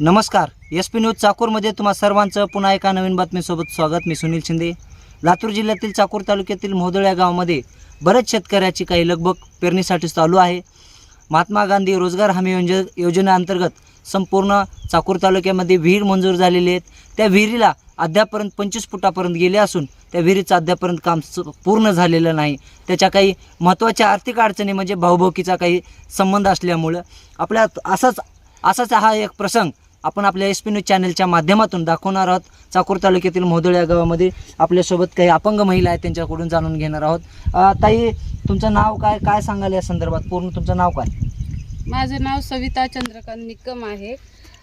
नमस्कार S P news चाकूरमध्ये तुम्हा सर्वांचं पुन्हा एका नवीन बातमीसोबत स्वागत. मी सुनील शिंदे. लातूर जिल्ह्यातील चाकूर तालुक्यातील मोहोदळ या गावामध्ये बरेच शेतकऱ्याची काही लगबग पेरणीसाठी चालू आहे. महात्मा गांधी रोजगार हमी योज योजनेअंतर्गत संपूर्ण चाकूर तालुक्यामध्ये विहीर मंजूर झालेली आहेत. त्या विहिरीला अद्यापर्यंत पंचवीस फुटापर्यंत गेले असून त्या विहिरीचं अद्यापर्यंत काम स पूर्ण झालेलं नाही. त्याच्या काही महत्त्वाच्या आर्थिक अडचणी म्हणजे भाऊभाऊकीचा काही संबंध असल्यामुळं आपल्या असाच असाच हा एक प्रसंग आपण आपल्या एस पी न्यूज चॅनलच्या माध्यमातून दाखवणार आहोत. चाकूर तालुक्यातील मोहोदळ या गावामध्ये आपल्यासोबत काही अपंग महिला आहेत त्यांच्याकडून जाणून घेणार आहोत. ताई तुमचं नाव काय काय सांगाल या संदर्भात? पूर्ण तुमचं नाव काय? माझं नाव सविता चंद्रकांत निकम आहे.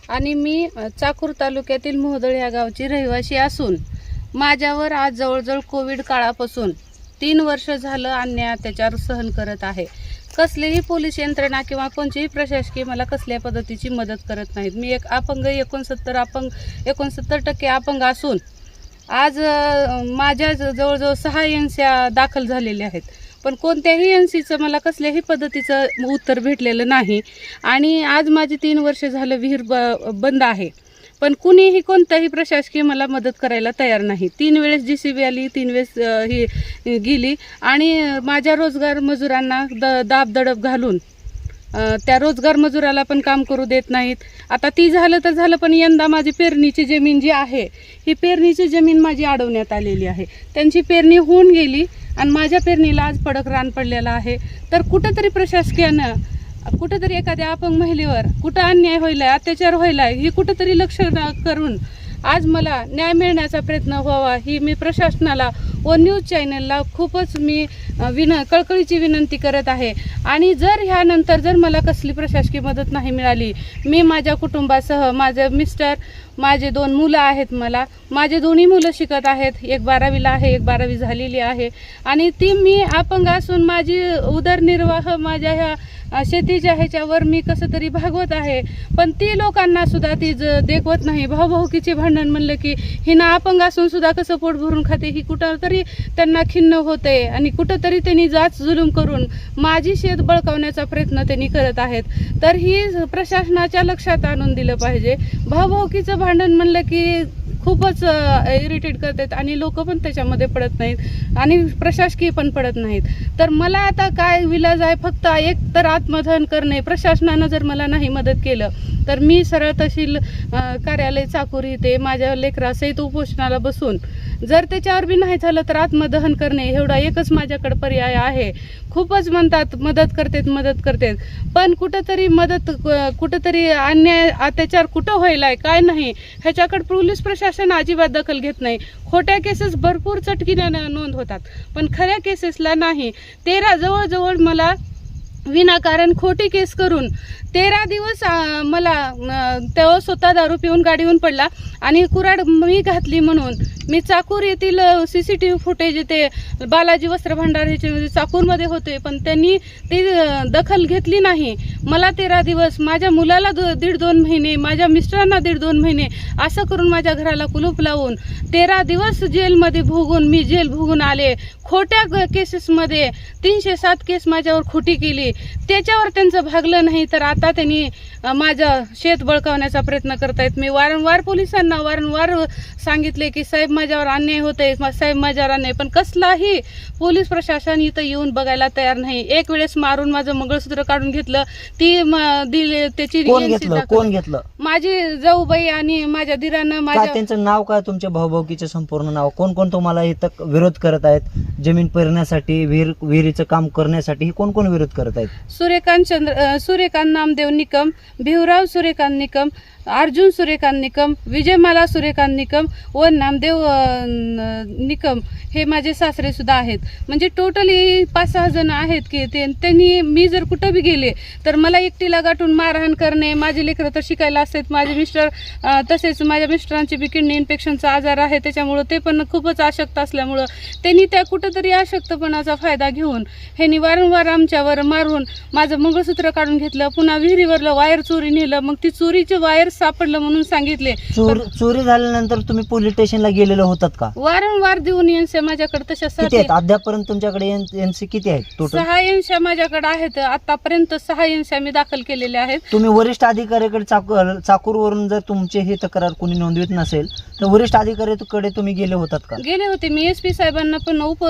आणि मी चाकूर तालुक्यातील मोहदळ या गावची रहिवासी असून माझ्यावर आज जवळजवळ कोविड काळापासून तीन वर्ष झालं अन्याय त्याच्यावर सहन करत आहे. कसलीही पोलीस यंत्रणा किंवा कोणतीही प्रशासकीय मला कसल्या पद्धतीची मदत करत नाहीत. मी एक अपंग एकोणसत्तर अपंग एकोणसत्तर टक्के अपंग असून आज माझ्या ज- जवळजवळ सहा एनस्या दाखल झालेल्या आहेत. पण कोणत्याही एन सीचं मला कसल्याही पद्धतीचं उत्तर भेटलेलं नाही. आणि आज माझी तीन वर्ष झालं विहीर ब बंद आहे. पण कुणीही कोणताही प्रशासकीय मला मदत करायला तयार नाही. तीन वेळेस जी सी बी आली तीन वेळेस ही गेली आणि माझ्या रोजगार मजुरांना द दाब दडप घालून त्या रोजगार मजुराला पण काम करू देत नाहीत. आता ती झालं तर झालं पण यंदा माझी पेरणीची जमीन जी आहे ही पेरणीची जमीन माझी अडवण्यात आलेली आहे. त्यांची पेरणी होऊन गेली आणि माझ्या पेरणीला आज पडक रान पडलेलं आहे. तर कुठंतरी प्रशासकीयानं कुठंतरी एखाद्या अपंग महिलेवर कुठं अन्याय व्हायलाय अत्याचार व्हायलाय ही कुठंतरी लक्ष करून आज मला न्याय मिळण्याचा प्रयत्न व्हावा ही मी प्रशासनाला व न्यूज चॅनलला खूपच मी विन कळकळीची विनंती करत आहे. आणि जर ह्यानंतर जर मला कसली प्रशासकीय मदत नाही मिळाली मी माझ्या कुटुंबासह माझे मिस्टर माझे दोन मुलं आहेत मला माझे दोन्ही मुलं शिकत आहेत एक बारावीला आहे एक बारावी झालेली आहे. आणि ती मी अपंग असून माझी उदरनिर्वाह माझ्या ह्या शेतीच्या ह्याच्यावर मी कसं तरी भागवत आहे. पण ती लोकांना सुद्धा ती ज देखवत नाही. भाऊभाऊकीचे भांडण म्हणलं की हिनं अपंग असून सुद्धा कसं पोट भरून खाते ही कुठं तरी त्यांना खिन्न होते. आणि कुठंतरी त्यांनी जाच जुलूम करून माझी शेत बळकावण्याचा प्रयत्न त्यांनी करत आहेत. तर ही प्रशासनाच्या लक्षात आणून दिलं पाहिजे. भाऊभाऊकीचं भांडण म्हणलं की खूपच इरिटेट करतात आणि लोक पण त्याच्यामध्ये पडत नाहीत आणि प्रशासकीय पण पडत नाहीत. तर मला आता काय विलाज आहे फक्त एक तर आत्मधन करणे. प्रशासनानं जर मला नाही मदत केलं तर मी सरळ तहसील कार्यालय चाकूर इथे माझ्या लेकरासहित उपोषणाला बसून जर त्याच्यावर बी नाही झालं तर आत्मदहन करणे एवढा एकच माझ्याकडे पर्याय आहे. खूपच म्हणतात मदत करतेत मदत करतेत. पण कुठंतरी मदत कुठंतरी अन्याय अत्याचार कुठं व्हायलाय काय नाही. ह्याच्याकडे पोलीस प्रशासन अजिबात दखल घेत नाही. खोट्या केसेस भरपूर चटकीनं नोंद होतात पण खऱ्या केसेसला नाही. तेरा जवळजवळ मला विनाकारण खोटी केस करून तेरा दिवस मला तो तेव्हा स्वतः दारू पिऊन गाडीहून पडला आणि कुराड मी घातली म्हणून. मी चाकूर येथील C C T V footage ते बालाजी वस्त्र भांडार ह्याच्यामध्ये चाकूरमध्ये होते पण त्यांनी ती दखल घेतली नाही. मला तेरा दिवस माझ्या मुलाला दो दीड दोन महिने माझ्या मिस्टरांना दीड दोन महिने असं करून माझ्या घराला कुलूप लावून तेरा दिवस जेलमध्ये भोगून मी जेल भोगून आले. खोट्या ग- केसेसमध्ये तीनशे सात केस माझ्यावर खोटी केली. त्याच्यावर त्यांचं भागलं नाही तर आता त्यांनी अं, माझं शेत बळकावण्याचा प्रयत्न करतायत. मी वारंवार पोलिसांना वारंवार सांगितले की साहेब माझ्यावर अन्याय होतंय. मा- साहेब माझ्यावर अन्याय. पण कसलाही पोलीस प्रशासन इथं येऊन बघायला तयार नाही. एक वेळेस मारून माझं मंगळसूत्र काढून घेतलं. ती दिली त्याची कोण घेतलं? दाखल. कोण घेतलं? माझी जाऊबाई आणि माझ्या दिरानं माझ्या त्यांचं नाव काय? तुमच्या भाऊभाऊकीचे संपूर्ण नाव? कोण कोण तुम्हाला इथं विरोध करत आहेत? जमीन पेरण्यासाठी विहीर विहिरीचं काम करण्यासाठी कोण कोण विरोध करत आहेत? सूर्यकांत चंद्र सूर्यकांत नामदेव निकम भिवराव सूर्यकांत निकम अर्जुन सूर्यकांत निकम विजयमाला सूर्यकांत निकम व नामदेव निकम हे माझे सासरेसुद्धा आहेत. म्हणजे टोटली पाच सहा जण आहेत की ते त्यांनी मी जर कुठं बी गेले तर मला एकटीला गाठून मारहाण करणे माझे लेकरं तर शिकायला असतात माझे मिस्टर तसेच माझ्या मिस्टरांची बी किडनी इन्फेक्शनचा आजार आहे त्याच्यामुळं ते पण खूपच आशक्त असल्यामुळं त्यांनी त्या कुठंतरी अशक्तपणाचा फायदा घेऊन ह्यांनी वारंवार आमच्यावर मारून माझं मंगळसूत्र काढून घेतलं पुन्हा विहिरीवरलं वायर चोरी नेलं मग ती चोरीची वायर पर्स सापडलं म्हणून सांगितले. चोर चोरी झाल्यानंतर तुम्ही पोलीस स्टेशनला गेलेले होतात का? वारंवार देऊन येणसे माझ्याकडे किती तशासाठी आहेत? अद्यापर्यंत तुमच्याकडे एनसी किती आहेत टोटल सहा एनशा माझ्याकडे आहेत. आतापर्यंत सहा एनशा मी दाखल केलेल्या आहेत. तुम्ही वरिष्ठ अधिकाऱ्याकडे चाकूर चाकूरवरून जर तुमचे हे तक्रार कोणी नोंदवित नसेल तर वरिष्ठ अधिकाऱ्याकडे तुम्ही गेले होतात का? गेले होते. मी एस पी साहेबांना पण उप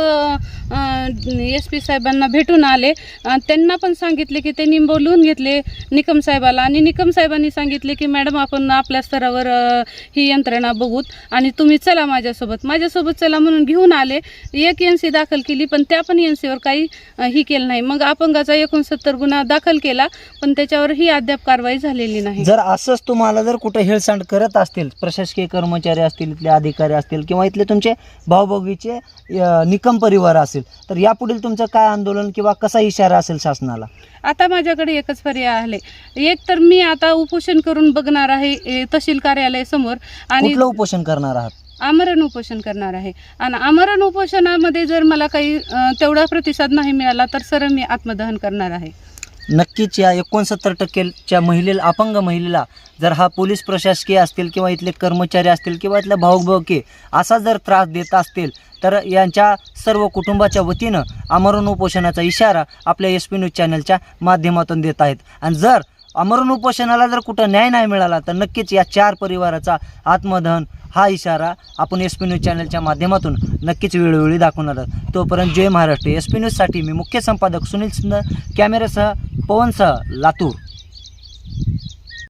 एस पी साहेबांना भेटून आले. अं, त्यांना पण सांगितले की त्यांनी बोलवून घेतले निकम साहेबाला. आणि निकम साहेबांनी सांगितले की मॅडम आपण आपल्या स्तरावर अं, ही यंत्रणा बघूत. आणि तुम्ही चला माझ्यासोबत. माझ्यासोबत चला म्हणून घेऊन आले. एक एन सी दाखल केली पण त्या पण एन सीवर काही अं, ही केलं नाही. मग अपंगाचा एकोणसत्तर गुन्हा दाखल केला पण त्याच्यावर ही अद्याप कारवाई झालेली नाही. जर असंच तुम्हाला जर कुठं हेळसांड करत असतील प्रशासकीय कर्मचारी असतील इथले अधिकारी असतील किंवा इथले तुमचे भाऊबोगीचे अ, निकम परिवार असेल तर यापुढील तुमचं काय आंदोलन किंवा कसा इशारा असेल शासनाला? आता माझ्याकडे एकच पर्याय आहे. एक तर मी आता उपोषण करून बघणार आहे ए, तहसील कार्यालयासमोर आणि कुठलं उपोषण करणार आहात? आमरण उपोषण करणार आहे. आणि आमरण उपोषणामध्ये जर मला काही अ, तेवढा प्रतिसाद नाही मिळाला तर सरळ मी आत्मदहन करणार आहे. नक्कीच या एकोणसत्तर टक्केच्या महिलेला अपंग महिलेला जर हा पोलीस प्रशासकीय असतील किंवा इथले कर्मचारी असतील किंवा इथले भाऊबके असा जर त्रास देत असतील तर यांच्या सर्व कुटुंबाच्या वतीनं आमरण उपोषणाचा इशारा आपल्या एस पी न्यूज चॅनलच्या माध्यमातून देत आहेत. आणि जर अमरण उपोषणाला जर कुठं न्याय नाही मिळाला तर नक्कीच या चार परिवाराचा आत्मदहन हा इशारा आपण एस पी न्यूज चॅनलच्या माध्यमातून नक्कीच वेळोवेळी दाखवणार आहोत. तोपर्यंत जय महाराष्ट्र. एस पी न्यूजसाठी मी मुख्य संपादक सुनील सिंह कॅमेऱ्यासह पवनसह लातूर.